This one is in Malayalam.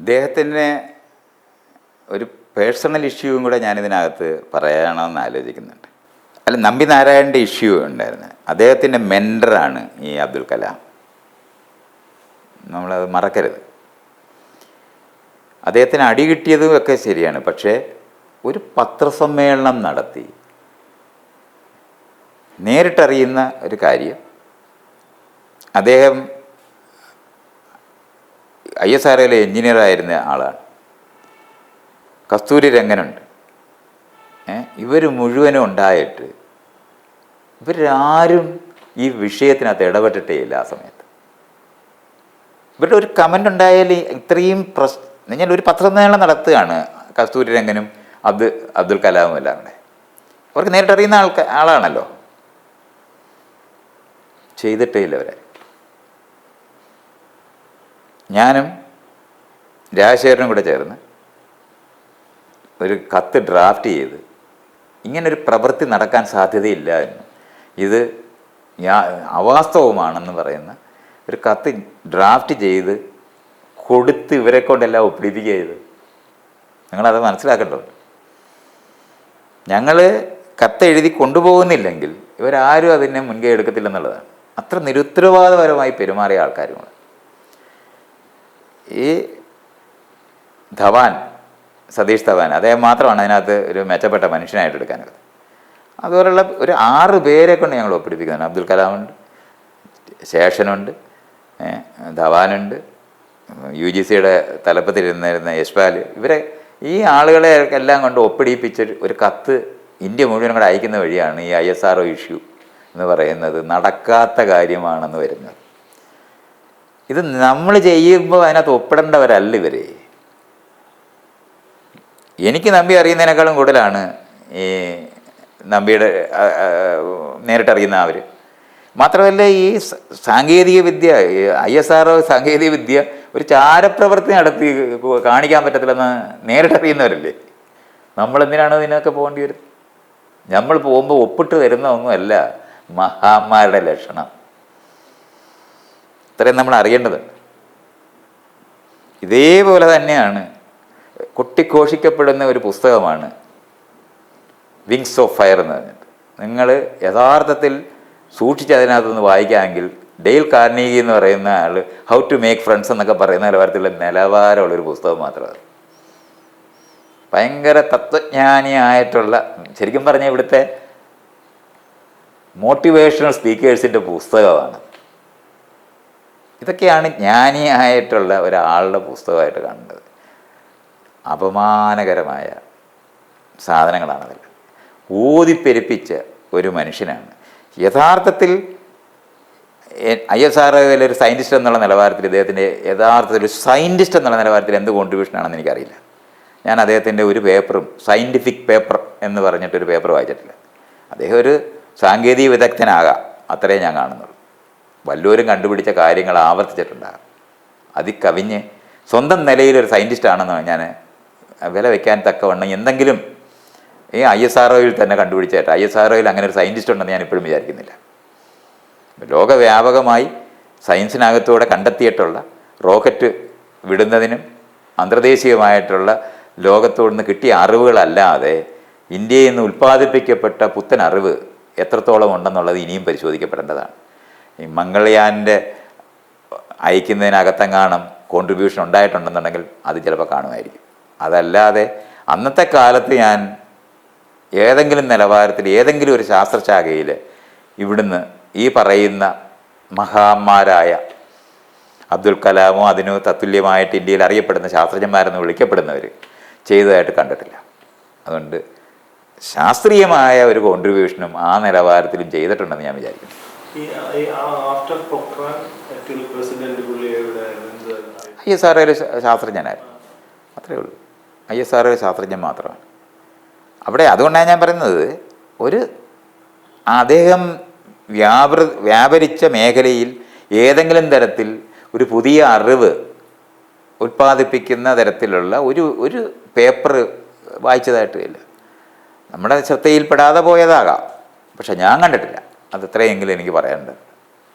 ഇദ്ദേഹത്തിന് ഒരു പേഴ്സണൽ ഇഷ്യൂവും കൂടെ ഞാനിതിനകത്ത് പറയണമെന്ന് ആലോചിക്കുന്നുണ്ട്. അല്ല നമ്പി നാരായണന്റെ ഇഷ്യൂ ഉണ്ടായിരുന്നു. അദ്ദേഹത്തിന്റെ മെന്ററാണ് ഈ അബ്ദുൽ കലാം. നമ്മളത് മറക്കരുത്. അദ്ദേഹത്തിന് അടി കിട്ടിയതും ഒക്കെ ശരിയാണ്. പക്ഷേ ഒരു പത്രസമ്മേളനം നടത്തി. നേരിട്ടറിയുന്ന ഒരു കാര്യം അദ്ദേഹം ഐ എസ് ആർ ഒയിലെ എഞ്ചിനീയർ ആയിരുന്ന ആളാണ്. കസ്തൂരി രംഗനുണ്ട്. ഇവർ മുഴുവനും ഉണ്ടായിട്ട് ഇവരാരും ഈ വിഷയത്തിനകത്ത് ഇടപെട്ടിട്ടേ ഇല്ല ആ സമയത്ത്. ഇവരുടെ ഒരു കമന്റ് ഉണ്ടായാൽ ഇത്രയും പ്രശ് ഞാൻ ഒരു പത്രസമ്മേളനം നടത്തുകയാണ് കസ്തൂരി രംഗനും അബ്ദു അബ്ദുൽ കലാമും എല്ലാം കൂടെ. അവർക്ക് നേരിട്ടറിയുന്ന ആൾക്കാ ആളാണല്ലോ. ചെയ്തിട്ടേ ഇല്ല അവരെ. ഞാനും രാജശേഖരനും കൂടെ ചേർന്ന് ഒരു കത്ത് ഡ്രാഫ്റ്റ് ചെയ്ത് ഇങ്ങനൊരു പ്രവൃത്തി നടക്കാൻ സാധ്യതയില്ല എന്ന്. ഇത് അവാസ്തവമാണെന്ന് പറയുന്ന ഒരു കത്ത് ഡ്രാഫ്റ്റ് ചെയ്ത് കൊടുത്ത് ഇവരെ കൊണ്ടെല്ലാം ഒപ്പിടിപ്പിക്കുക ചെയ്ത്. നിങ്ങളത് മനസ്സിലാക്കേണ്ടതുണ്ട് ഞങ്ങൾ കത്ത് എഴുതി കൊണ്ടുപോകുന്നില്ലെങ്കിൽ ഇവരാരും അതിനെ മുൻകൈ എടുക്കത്തില്ലെന്നുള്ളതാണ്. അത്ര നിരുത്തരവാദപരമായി പെരുമാറിയ ആൾക്കാരുമാണ്. ഈ ധവാൻ സതീഷ് ധവാൻ അദ്ദേഹം മാത്രമാണ് അതിനകത്ത് ഒരു മെച്ചപ്പെട്ട മനുഷ്യനായിട്ട് എടുക്കാനുള്ളത് അതുപോലുള്ള ഒരു ആറ് പേരെ കൊണ്ട് ഞങ്ങൾ ഒപ്പിടിപ്പിക്കുന്നുണ്ട്. അബ്ദുൽ കലാമുണ്ട് ശേഷനുണ്ട് ധവാനുണ്ട് യു ജി സിയുടെ തലപ്പത്തിരുന്നിരുന്ന യശ്പാൽ. ഇവരെ ഈ ആളുകളെ എല്ലാം കൊണ്ട് ഒപ്പിടിപ്പിച്ച ഒരു കത്ത് ഇന്ത്യ മുഴുവൻ കൂടെ അയക്കുന്ന വഴിയാണ് ഈ I S R O issue എന്ന് പറയുന്നത്. നടക്കാത്ത കാര്യമാണെന്ന് വരുന്നത്. ഇത് നമ്മൾ ചെയ്യുമ്പോൾ അതിനകത്ത് ഒപ്പിടേണ്ടവരല്ല ഇവർ എനിക്ക് നമ്പി അറിയുന്നതിനേക്കാളും കൂടുതലാണ് ഈ നമ്പിയുടെ നേരിട്ടറിയുന്ന അവർ മാത്രമല്ല ഈ സാങ്കേതിക വിദ്യ ഐ എസ് ആർ സാങ്കേതിക വിദ്യ ഒരു ചാരപ്രവർത്തി നടത്തി കാണിക്കാൻ പറ്റത്തില്ലെന്ന് നേരിട്ടറിയുന്നവരല്ലേ നമ്മൾ എന്തിനാണ് ഇതിനൊക്കെ പോകേണ്ടി വരുന്നത് നമ്മൾ പോകുമ്പോൾ ഒപ്പിട്ട് തരുന്ന ഒന്നുമല്ല മഹാന്മാരുടെ ലക്ഷണം. ഇത്രയും നമ്മൾ അറിയേണ്ടത്. ഇതേപോലെ തന്നെയാണ് കൊട്ടിഘോഷിക്കപ്പെടുന്ന ഒരു പുസ്തകമാണ് വിങ്സ് ഓഫ് ഫയർ എന്ന് പറഞ്ഞിട്ട്. നിങ്ങൾ യഥാർത്ഥത്തിൽ സൂക്ഷിച്ച് അതിനകത്തുനിന്ന് വായിക്കാമെങ്കിൽ ഡെയിൽ കാർണീഗി എന്ന് പറയുന്ന ആൾ ഹൗ ടു മേക്ക് ഫ്രണ്ട്സ് എന്നൊക്കെ പറയുന്ന നിലവാരത്തിലുള്ള നിലവാരമുള്ളൊരു പുസ്തകം മാത്രമാണ്. ഭയങ്കര തത്വജ്ഞാനിയായിട്ടുള്ള ശരിക്കും പറഞ്ഞാൽ ഇവിടുത്തെ മോട്ടിവേഷണൽ സ്പീക്കേഴ്സിന്റെ പുസ്തകമാണ്. ഇതൊക്കെയാണ് ജ്ഞാനിയായിട്ടുള്ള ഒരാളുടെ പുസ്തകമായിട്ട് കാണേണ്ടത് അപമാനകരമായ സാധനങ്ങളാണതിൽ. ഊതിപ്പെരുപ്പിച്ച ഒരു മനുഷ്യനാണ്. യഥാർത്ഥത്തിൽ ഐ എസ് ആർ ഒരു സയന്റിസ്റ്റ് എന്നുള്ള നിലവാരത്തിൽ ഇദ്ദേഹത്തിന്റെ യഥാർത്ഥത്തിൽ ഒരു സയന്റിസ്റ്റ് എന്നുള്ള നിലവാരത്തിൽ എന്ത് കോൺട്രിബ്യൂഷൻ ആണെന്ന് എനിക്കറിയില്ല. ഞാൻ അദ്ദേഹത്തിന്റെ ഒരു പേപ്പറും സയന്റിഫിക് പേപ്പർ എന്ന് പറഞ്ഞിട്ടൊരു പേപ്പർ വായിച്ചിട്ടില്ല. അദ്ദേഹം ഒരു സാങ്കേതിക വിദഗ്ധനാകാം. അത്രേ ഞാൻ കാണുന്നുള്ളൂ. വല്ലവരും കണ്ടുപിടിച്ച കാര്യങ്ങൾ ആവർത്തിച്ചിട്ടുണ്ടാകും. അതിക്കവിഞ്ഞ് സ്വന്തം നിലയിൽ ഒരു സയന്റിസ്റ്റാണെന്ന് ഞാൻ വില വയ്ക്കാൻ തക്കവണ്ണം എന്തെങ്കിലും ഈ ഐ എസ് ആർ ഒയിൽ തന്നെ കണ്ടുപിടിച്ചായിട്ട് ഐ എസ് ആർ ഒയിൽ അങ്ങനെ ഒരു സയന്റിസ്റ്റ് ഉണ്ടെന്ന് ഞാൻ ഇപ്പോഴും വിചാരിക്കുന്നില്ല. ലോകവ്യാപകമായി സയൻസിനകത്തൂടെ കണ്ടെത്തിയിട്ടുള്ള റോക്കറ്റ് വിടുന്നതിനും അന്തർദേശീയമായിട്ടുള്ള ലോകത്തോട് നിന്ന് കിട്ടിയ അറിവുകളല്ലാതെ ഇന്ത്യയിൽ നിന്ന് ഉൽപ്പാദിപ്പിക്കപ്പെട്ട പുത്തൻ അറിവ് എത്രത്തോളം ഉണ്ടെന്നുള്ളത് ഇനിയും പരിശോധിക്കപ്പെടേണ്ടതാണ്. ഈ മംഗൾയാന്റെ അയക്കുന്നതിനകത്തെങ്ങാണം കോൺട്രിബ്യൂഷൻ ഉണ്ടായിട്ടുണ്ടെന്നുണ്ടെങ്കിൽ അത് ചിലപ്പോൾ കാണുമായിരിക്കും. അതല്ലാതെ അന്നത്തെ കാലത്ത് ഞാൻ ഏതെങ്കിലും നിലവാരത്തിൽ ഏതെങ്കിലും ഒരു ശാസ്ത്രശാഖയിൽ ഇവിടുന്ന് ഈ പറയുന്ന മഹാന്മാരായ അബ്ദുൽ കലാമോ അതിന് തത്തുല്യമായിട്ട് ഇന്ത്യയിൽ അറിയപ്പെടുന്ന ശാസ്ത്രജ്ഞന്മാരെന്ന് വിളിക്കപ്പെടുന്നവർ ചെയ്തതായിട്ട് കണ്ടിട്ടില്ല. അതുകൊണ്ട് ശാസ്ത്രീയമായ ഒരു കോൺട്രിബ്യൂഷനും ആ നിലവാരത്തിലും ചെയ്തിട്ടുണ്ടെന്ന് ഞാൻ വിചാരിക്കുന്നു. ഐ എസ് ആർ ഒരു ശാസ്ത്രജ്ഞനായിരുന്നു. അത്രേ ഉള്ളൂ. ഐ എസ് ആർ ഒരു ശാസ്ത്രജ്ഞൻ മാത്രമാണ്. അവിടെ അതുകൊണ്ടാണ് ഞാൻ പറയുന്നത് ഒരു അദ്ദേഹം വ്യാപൃ വ്യാപരിച്ച മേഖലയിൽ ഏതെങ്കിലും തരത്തിൽ ഒരു പുതിയ അറിവ് ഉൽപ്പാദിപ്പിക്കുന്ന തരത്തിലുള്ള ഒരു ഒരു പേപ്പർ വായിച്ചതായിട്ടില്ല നമ്മുടെ ശ്രദ്ധയിൽപ്പെടാതെ പോയതാകാം. പക്ഷെ ഞാൻ കണ്ടിട്ടില്ല. അത് ഇത്രയെങ്കിലും എനിക്ക് പറയാനുണ്ട്.